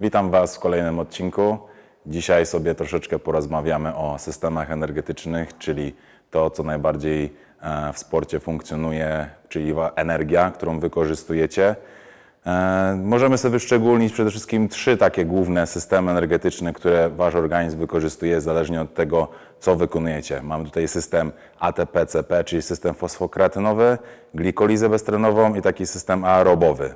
Witam Was w kolejnym odcinku. Dzisiaj sobie troszeczkę porozmawiamy o systemach energetycznych, czyli to, co najbardziej e, w sporcie funkcjonuje, czyli energia, którą wykorzystujecie. E, Możemy sobie wyszczególnić przede wszystkim trzy takie główne systemy energetyczne, które Wasz organizm wykorzystuje zależnie od tego, co wykonujecie. Mamy tutaj system ATP-CP, czyli system fosfokreatynowy, glikolizę beztlenową i taki system aerobowy.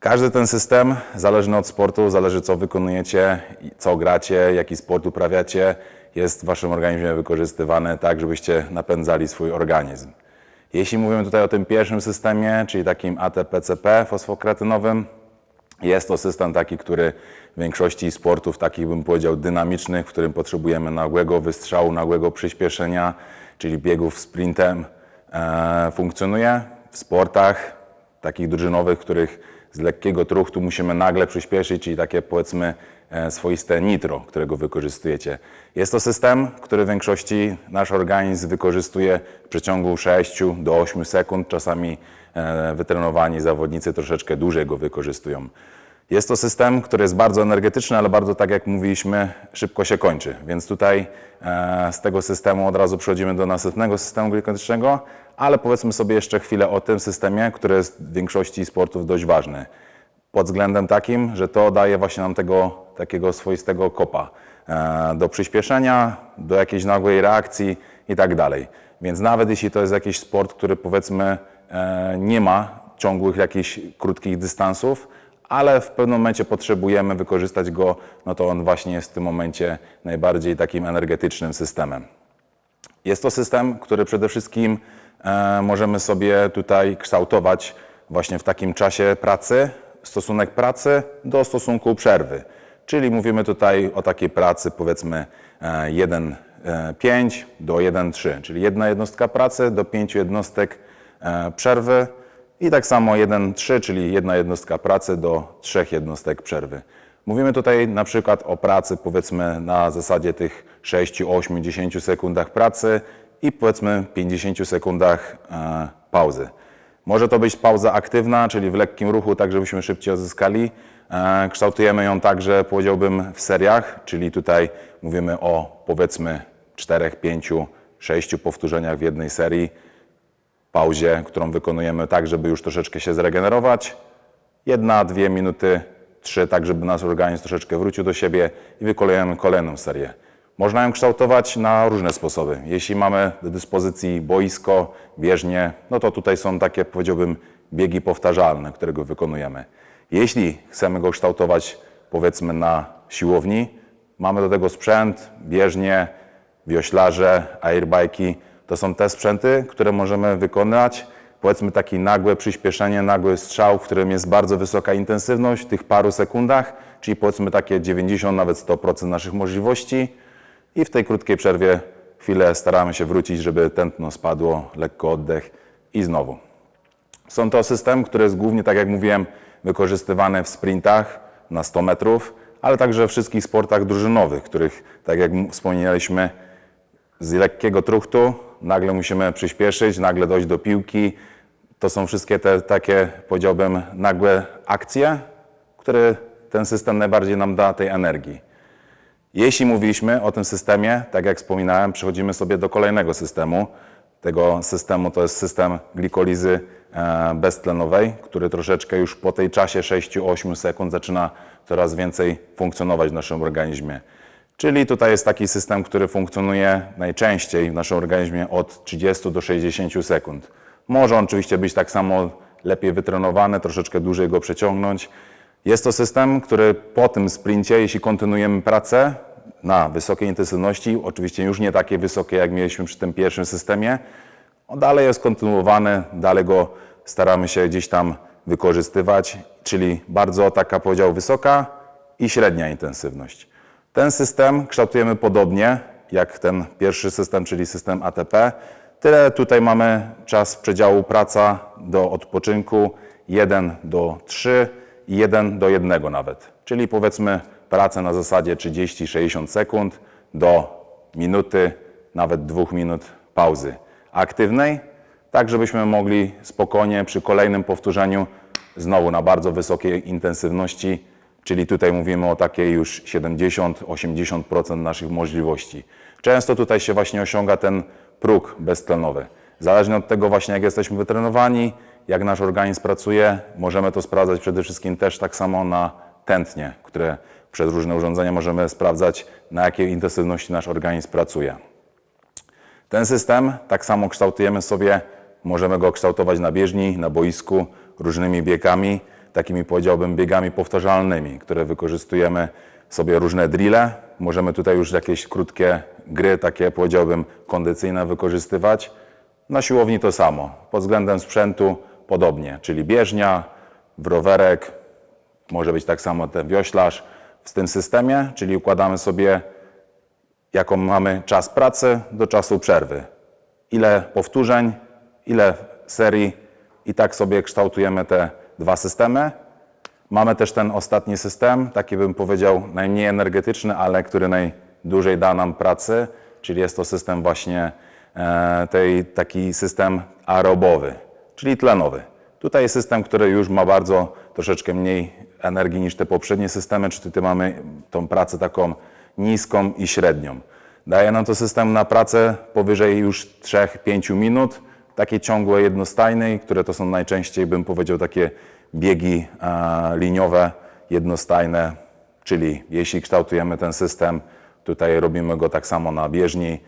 Każdy ten system, zależny od sportu, zależy co wykonujecie, co gracie, jaki sport uprawiacie, jest w waszym organizmie wykorzystywany tak, żebyście napędzali swój organizm. Jeśli mówimy tutaj o tym pierwszym systemie, czyli takim ATP-CP fosfokreatynowym, jest to system taki, który w większości sportów, takich bym powiedział dynamicznych, w którym potrzebujemy nagłego wystrzału, nagłego przyspieszenia, czyli biegów sprintem, e, funkcjonuje. W sportach takich drużynowych, których z lekkiego truchtu musimy nagle przyspieszyć, czyli takie powiedzmy e, swoiste nitro, którego wykorzystujecie. Jest to system, który w większości nasz organizm wykorzystuje w przeciągu 6 do 8 sekund. Czasami e, wytrenowani zawodnicy troszeczkę dłużej go wykorzystują. Jest to system, który jest bardzo energetyczny, ale bardzo, tak jak mówiliśmy, szybko się kończy. Więc tutaj e, z tego systemu od razu przechodzimy do następnego systemu glikotycznego, ale powiedzmy sobie jeszcze chwilę o tym systemie, który jest w większości sportów dość ważny. Pod względem takim, że to daje właśnie nam tego takiego swoistego kopa e, do przyspieszenia, do jakiejś nagłej reakcji i tak dalej. Więc nawet jeśli to jest jakiś sport, który powiedzmy e, nie ma ciągłych jakichś krótkich dystansów, ale w pewnym momencie potrzebujemy wykorzystać go, no to on właśnie jest w tym momencie najbardziej takim energetycznym systemem. Jest to system, który przede wszystkim e, możemy sobie tutaj kształtować właśnie w takim czasie pracy, stosunek pracy do stosunku przerwy. Czyli mówimy tutaj o takiej pracy powiedzmy e, 1,5 do 1,3, czyli jedna jednostka pracy do pięciu jednostek e, przerwy i tak samo 1,3, czyli jedna jednostka pracy do trzech jednostek przerwy. Mówimy tutaj na przykład o pracy powiedzmy na zasadzie tych 6, 8, 10 sekundach pracy i powiedzmy 50 sekundach e, pauzy. Może to być pauza aktywna, czyli w lekkim ruchu, tak żebyśmy szybciej odzyskali. E, kształtujemy ją także, powiedziałbym, w seriach, czyli tutaj mówimy o powiedzmy 4, 5, 6 powtórzeniach w jednej serii pauzie, którą wykonujemy tak, żeby już troszeczkę się zregenerować. Jedna, dwie minuty, trzy, tak żeby nasz organizm troszeczkę wrócił do siebie i wykonujemy kolejną serię. Można ją kształtować na różne sposoby. Jeśli mamy do dyspozycji boisko, bieżnie, no to tutaj są takie, powiedziałbym, biegi powtarzalne, którego wykonujemy. Jeśli chcemy go kształtować, powiedzmy, na siłowni, mamy do tego sprzęt, bieżnie, wioślarze, airbike'i. To są te sprzęty, które możemy wykonać. Powiedzmy takie nagłe przyspieszenie, nagły strzał, w którym jest bardzo wysoka intensywność w tych paru sekundach, czyli powiedzmy takie 90, nawet 100% naszych możliwości. I w tej krótkiej przerwie chwilę staramy się wrócić, żeby tętno spadło, lekko oddech i znowu. Są to system, który jest głównie, tak jak mówiłem, wykorzystywany w sprintach na 100 metrów, ale także we wszystkich sportach drużynowych, których, tak jak wspomnieliśmy, z lekkiego truchtu nagle musimy przyspieszyć, nagle dojść do piłki. To są wszystkie te takie, powiedziałbym, nagłe akcje, które ten system najbardziej nam da tej energii. Jeśli mówiliśmy o tym systemie, tak jak wspominałem, przechodzimy sobie do kolejnego systemu. Tego systemu to jest system glikolizy e, beztlenowej, który troszeczkę już po tej czasie 6-8 sekund zaczyna coraz więcej funkcjonować w naszym organizmie. Czyli tutaj jest taki system, który funkcjonuje najczęściej w naszym organizmie od 30 do 60 sekund. Może on oczywiście być tak samo lepiej wytrenowany, troszeczkę dłużej go przeciągnąć. Jest to system, który po tym sprincie, jeśli kontynuujemy pracę na wysokiej intensywności, oczywiście już nie takie wysokie, jak mieliśmy przy tym pierwszym systemie, on dalej jest kontynuowany, dalej go staramy się gdzieś tam wykorzystywać, czyli bardzo taka powiedział wysoka i średnia intensywność. Ten system kształtujemy podobnie jak ten pierwszy system, czyli system ATP. Tyle tutaj mamy czas przedziału praca do odpoczynku 1 do 3 i 1 do 1 nawet. Czyli powiedzmy pracę na zasadzie 30-60 sekund do minuty, nawet dwóch minut pauzy aktywnej, tak żebyśmy mogli spokojnie przy kolejnym powtórzeniu znowu na bardzo wysokiej intensywności czyli tutaj mówimy o takiej już 70-80% naszych możliwości. Często tutaj się właśnie osiąga ten próg beztlenowy. Zależnie od tego właśnie jak jesteśmy wytrenowani, jak nasz organizm pracuje, możemy to sprawdzać przede wszystkim też tak samo na tętnie, które przez różne urządzenia możemy sprawdzać na jakiej intensywności nasz organizm pracuje. Ten system tak samo kształtujemy sobie, możemy go kształtować na bieżni, na boisku, różnymi biegami, takimi powiedziałbym biegami powtarzalnymi, które wykorzystujemy sobie różne drille. Możemy tutaj już jakieś krótkie gry, takie powiedziałbym kondycyjne wykorzystywać. Na siłowni to samo. Pod względem sprzętu podobnie, czyli bieżnia, rowerek, może być tak samo ten wioślarz w tym systemie, czyli układamy sobie jaką mamy czas pracy do czasu przerwy. Ile powtórzeń, ile serii i tak sobie kształtujemy te dwa systemy. Mamy też ten ostatni system, taki bym powiedział najmniej energetyczny, ale który najdłużej da nam pracy, czyli jest to system właśnie e, tej, taki system aerobowy, czyli tlenowy. Tutaj jest system, który już ma bardzo troszeczkę mniej energii niż te poprzednie systemy, czyli tutaj mamy tą pracę taką niską i średnią. Daje nam to system na pracę powyżej już 3-5 minut, takiej ciągłej, jednostajnej, które to są najczęściej, bym powiedział, takie biegi liniowe, jednostajne, czyli jeśli kształtujemy ten system, tutaj robimy go tak samo na bieżni,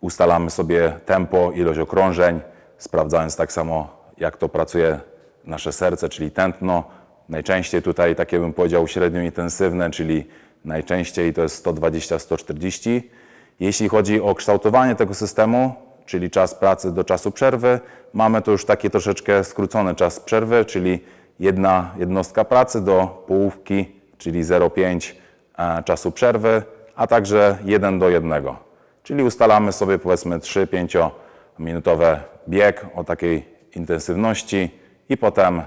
ustalamy sobie tempo, ilość okrążeń, sprawdzając tak samo, jak to pracuje nasze serce, czyli tętno. Najczęściej tutaj takie bym powiedział średnio intensywne, czyli najczęściej to jest 120-140. Jeśli chodzi o kształtowanie tego systemu, czyli czas pracy do czasu przerwy, mamy tu już taki troszeczkę skrócony czas przerwy, czyli jedna jednostka pracy do połówki, czyli 0,5 e, czasu przerwy, a także 1 do 1. Czyli ustalamy sobie powiedzmy 3-5 minutowe bieg o takiej intensywności i potem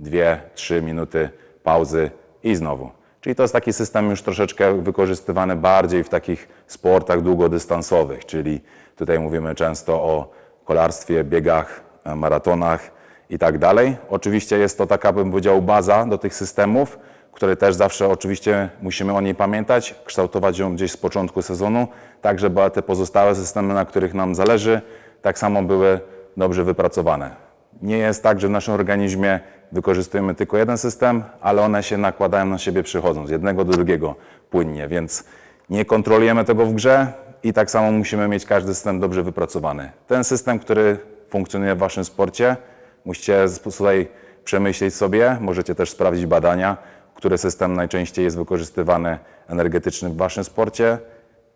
2-3 minuty pauzy i znowu. Czyli to jest taki system już troszeczkę wykorzystywany bardziej w takich sportach długodystansowych, czyli tutaj mówimy często o kolarstwie, biegach, e, maratonach i tak dalej. Oczywiście jest to taka, bym powiedział, baza do tych systemów, które też zawsze oczywiście musimy o niej pamiętać, kształtować ją gdzieś z początku sezonu, tak żeby te pozostałe systemy, na których nam zależy, tak samo były dobrze wypracowane. Nie jest tak, że w naszym organizmie wykorzystujemy tylko jeden system, ale one się nakładają na siebie przychodząc, z jednego do drugiego płynnie, więc nie kontrolujemy tego w grze i tak samo musimy mieć każdy system dobrze wypracowany. Ten system, który funkcjonuje w Waszym sporcie, musicie tutaj przemyśleć sobie, możecie też sprawdzić badania, który system najczęściej jest wykorzystywany energetyczny w Waszym sporcie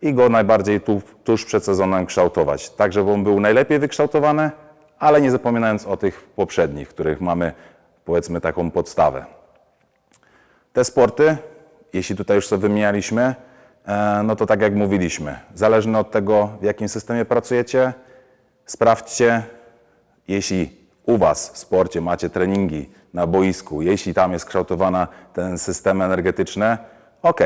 i go najbardziej tu, tuż przed sezonem kształtować, tak żeby on był najlepiej wykształtowany, ale nie zapominając o tych poprzednich, których mamy powiedzmy taką podstawę. Te sporty, jeśli tutaj już sobie wymienialiśmy, e, no to tak jak mówiliśmy, zależnie od tego, w jakim systemie pracujecie, sprawdźcie, jeśli u Was w sporcie macie treningi na boisku, jeśli tam jest kształtowany ten system energetyczny, ok,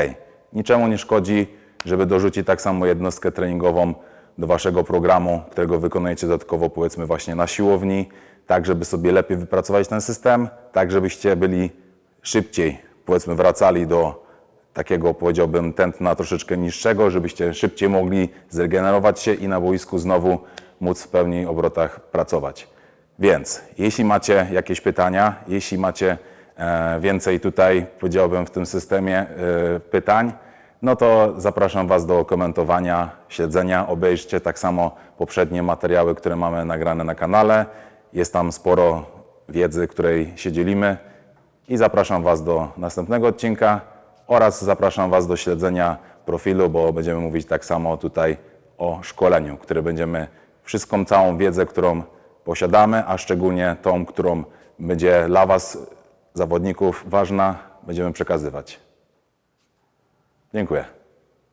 niczemu nie szkodzi, żeby dorzucić tak samo jednostkę treningową do Waszego programu, którego wykonujecie dodatkowo powiedzmy właśnie na siłowni, tak żeby sobie lepiej wypracować ten system, tak żebyście byli szybciej powiedzmy wracali do takiego powiedziałbym tętna troszeczkę niższego, żebyście szybciej mogli zregenerować się i na boisku znowu móc w pełni obrotach pracować. Więc jeśli macie jakieś pytania, jeśli macie e, więcej tutaj, powiedziałbym, w tym systemie e, pytań, no to zapraszam Was do komentowania, śledzenia. Obejrzcie tak samo poprzednie materiały, które mamy nagrane na kanale. Jest tam sporo wiedzy, której się dzielimy. I zapraszam Was do następnego odcinka oraz zapraszam Was do śledzenia profilu, bo będziemy mówić tak samo tutaj o szkoleniu, które będziemy wszystką całą wiedzę, którą posiadamy, a szczególnie tą, którą będzie dla Was, zawodników, ważna, będziemy przekazywać. Dziękuję.